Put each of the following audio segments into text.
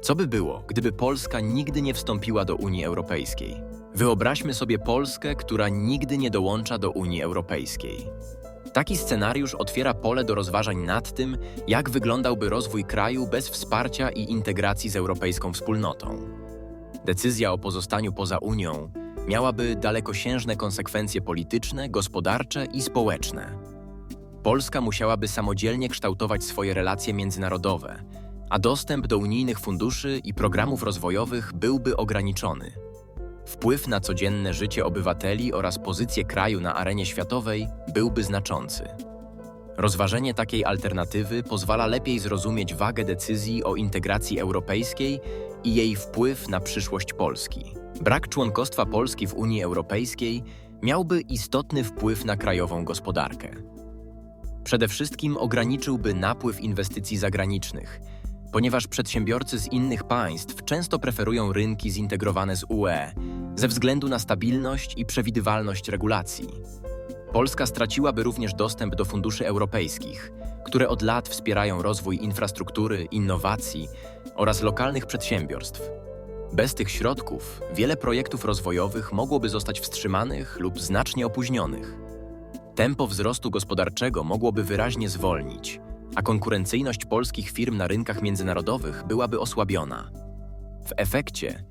Co by było, gdyby Polska nigdy nie wstąpiła do Unii Europejskiej? Wyobraźmy sobie Polskę, która nigdy nie dołącza do Unii Europejskiej. Taki scenariusz otwiera pole do rozważań nad tym, jak wyglądałby rozwój kraju bez wsparcia i integracji z europejską wspólnotą. Decyzja o pozostaniu poza Unią miałaby dalekosiężne konsekwencje polityczne, gospodarcze i społeczne. Polska musiałaby samodzielnie kształtować swoje relacje międzynarodowe, a dostęp do unijnych funduszy i programów rozwojowych byłby ograniczony. Wpływ na codzienne życie obywateli oraz pozycję kraju na arenie światowej byłby znaczący. Rozważenie takiej alternatywy pozwala lepiej zrozumieć wagę decyzji o integracji europejskiej i jej wpływ na przyszłość Polski. Brak członkostwa Polski w Unii Europejskiej miałby istotny wpływ na krajową gospodarkę. Przede wszystkim ograniczyłby napływ inwestycji zagranicznych, ponieważ przedsiębiorcy z innych państw często preferują rynki zintegrowane z UE ze względu na stabilność i przewidywalność regulacji. Polska straciłaby również dostęp do funduszy europejskich, które od lat wspierają rozwój infrastruktury, innowacji oraz lokalnych przedsiębiorstw. Bez tych środków wiele projektów rozwojowych mogłoby zostać wstrzymanych lub znacznie opóźnionych. Tempo wzrostu gospodarczego mogłoby wyraźnie zwolnić, a konkurencyjność polskich firm na rynkach międzynarodowych byłaby osłabiona. W efekcie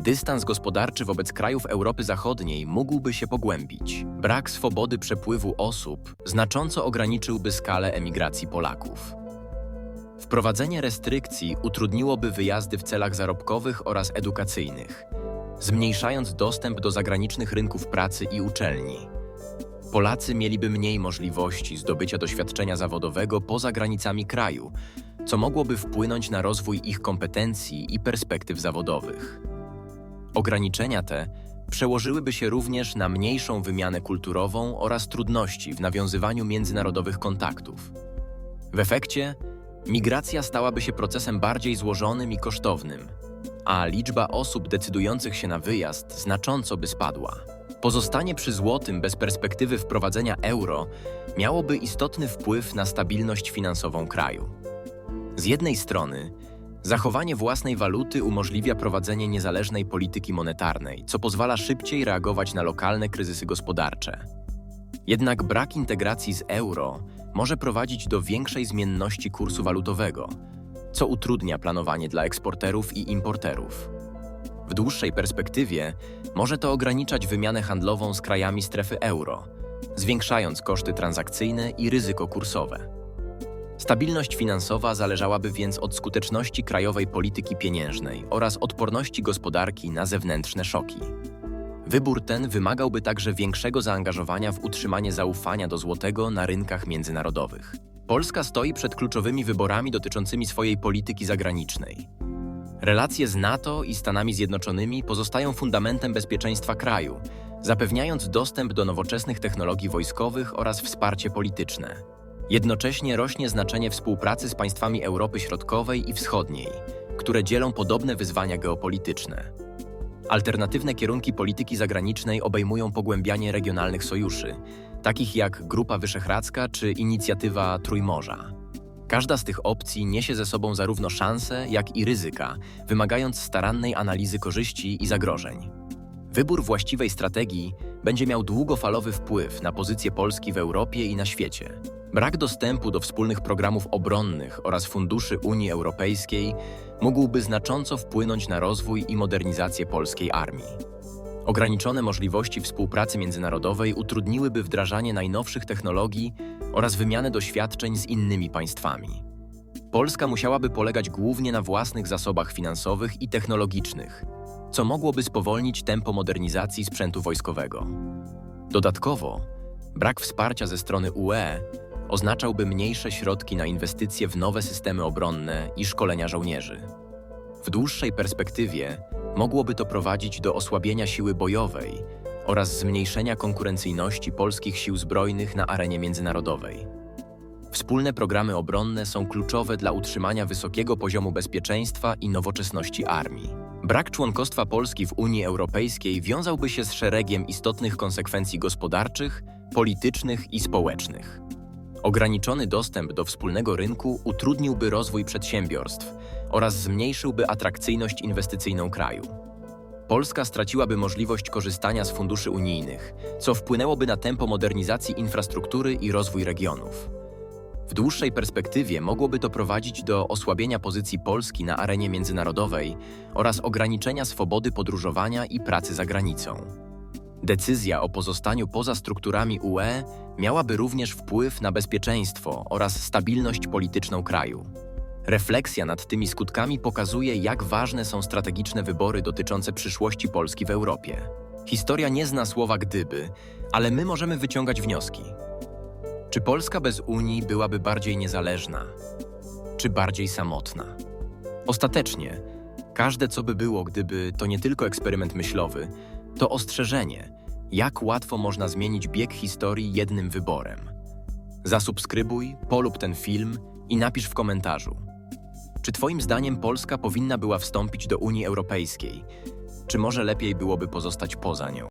dystans gospodarczy wobec krajów Europy Zachodniej mógłby się pogłębić. Brak swobody przepływu osób znacząco ograniczyłby skalę emigracji Polaków. Wprowadzenie restrykcji utrudniłoby wyjazdy w celach zarobkowych oraz edukacyjnych, zmniejszając dostęp do zagranicznych rynków pracy i uczelni. Polacy mieliby mniej możliwości zdobycia doświadczenia zawodowego poza granicami kraju, co mogłoby wpłynąć na rozwój ich kompetencji i perspektyw zawodowych. Ograniczenia te przełożyłyby się również na mniejszą wymianę kulturową oraz trudności w nawiązywaniu międzynarodowych kontaktów. W efekcie migracja stałaby się procesem bardziej złożonym i kosztownym, a liczba osób decydujących się na wyjazd znacząco by spadła. Pozostanie przy złotym bez perspektywy wprowadzenia euro miałoby istotny wpływ na stabilność finansową kraju. Z jednej strony, zachowanie własnej waluty umożliwia prowadzenie niezależnej polityki monetarnej, co pozwala szybciej reagować na lokalne kryzysy gospodarcze. Jednak brak integracji z euro może prowadzić do większej zmienności kursu walutowego, co utrudnia planowanie dla eksporterów i importerów. W dłuższej perspektywie może to ograniczać wymianę handlową z krajami strefy euro, zwiększając koszty transakcyjne i ryzyko kursowe. Stabilność finansowa zależałaby więc od skuteczności krajowej polityki pieniężnej oraz odporności gospodarki na zewnętrzne szoki. Wybór ten wymagałby także większego zaangażowania w utrzymanie zaufania do złotego na rynkach międzynarodowych. Polska stoi przed kluczowymi wyborami dotyczącymi swojej polityki zagranicznej. Relacje z NATO i Stanami Zjednoczonymi pozostają fundamentem bezpieczeństwa kraju, zapewniając dostęp do nowoczesnych technologii wojskowych oraz wsparcie polityczne. Jednocześnie rośnie znaczenie współpracy z państwami Europy Środkowej i Wschodniej, które dzielą podobne wyzwania geopolityczne. Alternatywne kierunki polityki zagranicznej obejmują pogłębianie regionalnych sojuszy, takich jak Grupa Wyszehradzka czy inicjatywa Trójmorza. Każda z tych opcji niesie ze sobą zarówno szanse, jak i ryzyka, wymagając starannej analizy korzyści i zagrożeń. Wybór właściwej strategii będzie miał długofalowy wpływ na pozycję Polski w Europie i na świecie. Brak dostępu do wspólnych programów obronnych oraz funduszy Unii Europejskiej mógłby znacząco wpłynąć na rozwój i modernizację polskiej armii. Ograniczone możliwości współpracy międzynarodowej utrudniłyby wdrażanie najnowszych technologii oraz wymianę doświadczeń z innymi państwami. Polska musiałaby polegać głównie na własnych zasobach finansowych i technologicznych, co mogłoby spowolnić tempo modernizacji sprzętu wojskowego. Dodatkowo, brak wsparcia ze strony UE oznaczałby mniejsze środki na inwestycje w nowe systemy obronne i szkolenia żołnierzy. W dłuższej perspektywie mogłoby to prowadzić do osłabienia siły bojowej oraz zmniejszenia konkurencyjności polskich sił zbrojnych na arenie międzynarodowej. Wspólne programy obronne są kluczowe dla utrzymania wysokiego poziomu bezpieczeństwa i nowoczesności armii. Brak członkostwa Polski w Unii Europejskiej wiązałby się z szeregiem istotnych konsekwencji gospodarczych, politycznych i społecznych. Ograniczony dostęp do wspólnego rynku utrudniłby rozwój przedsiębiorstw oraz zmniejszyłby atrakcyjność inwestycyjną kraju. Polska straciłaby możliwość korzystania z funduszy unijnych, co wpłynęłoby na tempo modernizacji infrastruktury i rozwój regionów. W dłuższej perspektywie mogłoby to prowadzić do osłabienia pozycji Polski na arenie międzynarodowej oraz ograniczenia swobody podróżowania i pracy za granicą. Decyzja o pozostaniu poza strukturami UE miałaby również wpływ na bezpieczeństwo oraz stabilność polityczną kraju. Refleksja nad tymi skutkami pokazuje, jak ważne są strategiczne wybory dotyczące przyszłości Polski w Europie. Historia nie zna słowa gdyby, ale my możemy wyciągać wnioski. Czy Polska bez Unii byłaby bardziej niezależna? Czy bardziej samotna? Ostatecznie, każde co by było, gdyby to nie tylko eksperyment myślowy, to ostrzeżenie, jak łatwo można zmienić bieg historii jednym wyborem. Zasubskrybuj, polub ten film i napisz w komentarzu. Czy Twoim zdaniem Polska powinna była wstąpić do Unii Europejskiej? Czy może lepiej byłoby pozostać poza nią?